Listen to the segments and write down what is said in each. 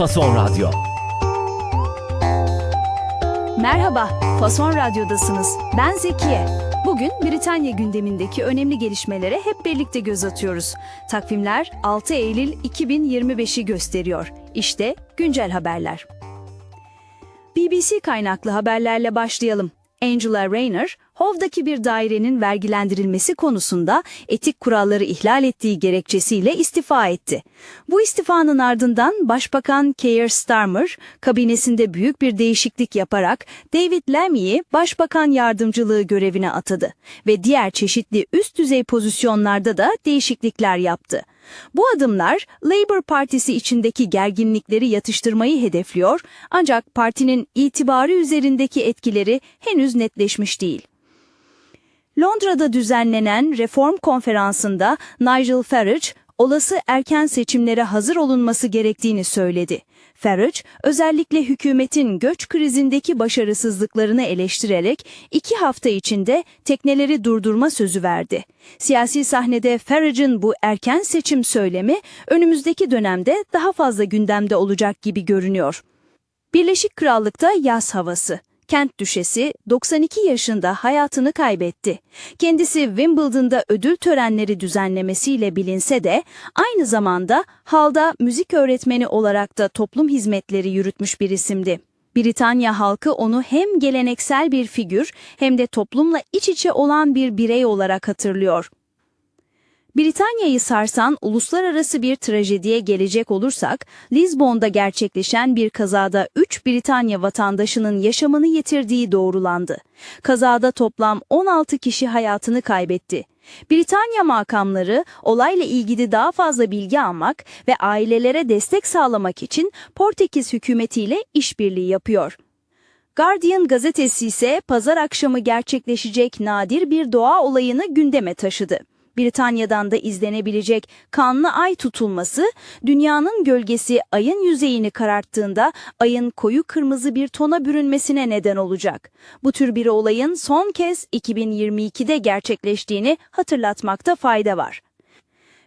Fason Radyo. Merhaba, Fason Radyo'dasınız. Ben Zekiye. Bugün Britanya gündemindeki önemli gelişmelere hep birlikte göz atıyoruz. Takvimler 6 Eylül 2025'i gösteriyor. İşte güncel haberler. BBC kaynaklı haberlerle başlayalım. Angela Rayner, Hov'daki bir dairenin vergilendirilmesi konusunda etik kuralları ihlal ettiği gerekçesiyle istifa etti. Bu istifanın ardından Başbakan Keir Starmer, kabinesinde büyük bir değişiklik yaparak David Lammy'i Başbakan Yardımcılığı görevine atadı ve diğer çeşitli üst düzey pozisyonlarda da değişiklikler yaptı. Bu adımlar Labour Partisi içindeki gerginlikleri yatıştırmayı hedefliyor ancak partinin itibarı üzerindeki etkileri henüz netleşmiş değil. Londra'da düzenlenen reform konferansında Nigel Farage, olası erken seçimlere hazır olunması gerektiğini söyledi. Farage, özellikle hükümetin göç krizindeki başarısızlıklarını eleştirerek iki hafta içinde tekneleri durdurma sözü verdi. Siyasi sahnede Farage'ın bu erken seçim söylemi önümüzdeki dönemde daha fazla gündemde olacak gibi görünüyor. Birleşik Krallık'ta yaz havası. Kent düşesi 92 yaşında hayatını kaybetti. Kendisi Wimbledon'da ödül törenleri düzenlemesiyle bilinse de aynı zamanda halda müzik öğretmeni olarak da toplum hizmetleri yürütmüş bir isimdi. Britanya halkı onu hem geleneksel bir figür hem de toplumla iç içe olan bir birey olarak hatırlıyor. Britanya'yı sarsan uluslararası bir trajediye gelecek olursak, Lisbon'da gerçekleşen bir kazada 3 Britanya vatandaşının yaşamını yitirdiği doğrulandı. Kazada toplam 16 kişi hayatını kaybetti. Britanya makamları olayla ilgili daha fazla bilgi almak ve ailelere destek sağlamak için Portekiz hükümetiyle işbirliği yapıyor. Guardian gazetesi ise pazar akşamı gerçekleşecek nadir bir doğa olayını gündeme taşıdı. Britanya'dan da izlenebilecek kanlı ay tutulması, dünyanın gölgesi ayın yüzeyini kararttığında ayın koyu kırmızı bir tona bürünmesine neden olacak. Bu tür bir olayın son kez 2022'de gerçekleştiğini hatırlatmakta fayda var.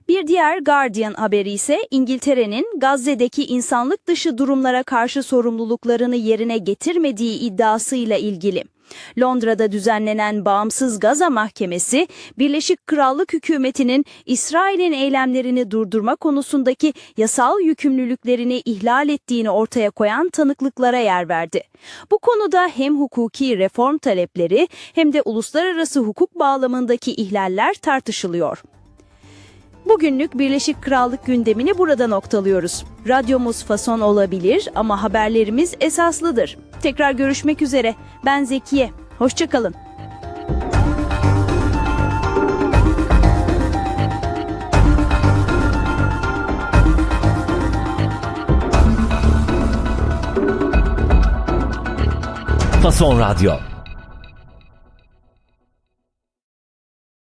Bir diğer Guardian haberi ise İngiltere'nin Gazze'deki insanlık dışı durumlara karşı sorumluluklarını yerine getirmediği iddiasıyla ilgili. Londra'da düzenlenen Bağımsız Gaza Mahkemesi, Birleşik Krallık hükümetinin İsrail'in eylemlerini durdurma konusundaki yasal yükümlülüklerini ihlal ettiğini ortaya koyan tanıklıklara yer verdi. Bu konuda hem hukuki reform talepleri hem de uluslararası hukuk bağlamındaki ihlaller tartışılıyor. Bugünlük Birleşik Krallık gündemini burada noktalıyoruz. Radyomuz fason olabilir ama haberlerimiz esaslıdır. Tekrar görüşmek üzere. Ben Zekiye. Hoşçakalın. Fason Radyo.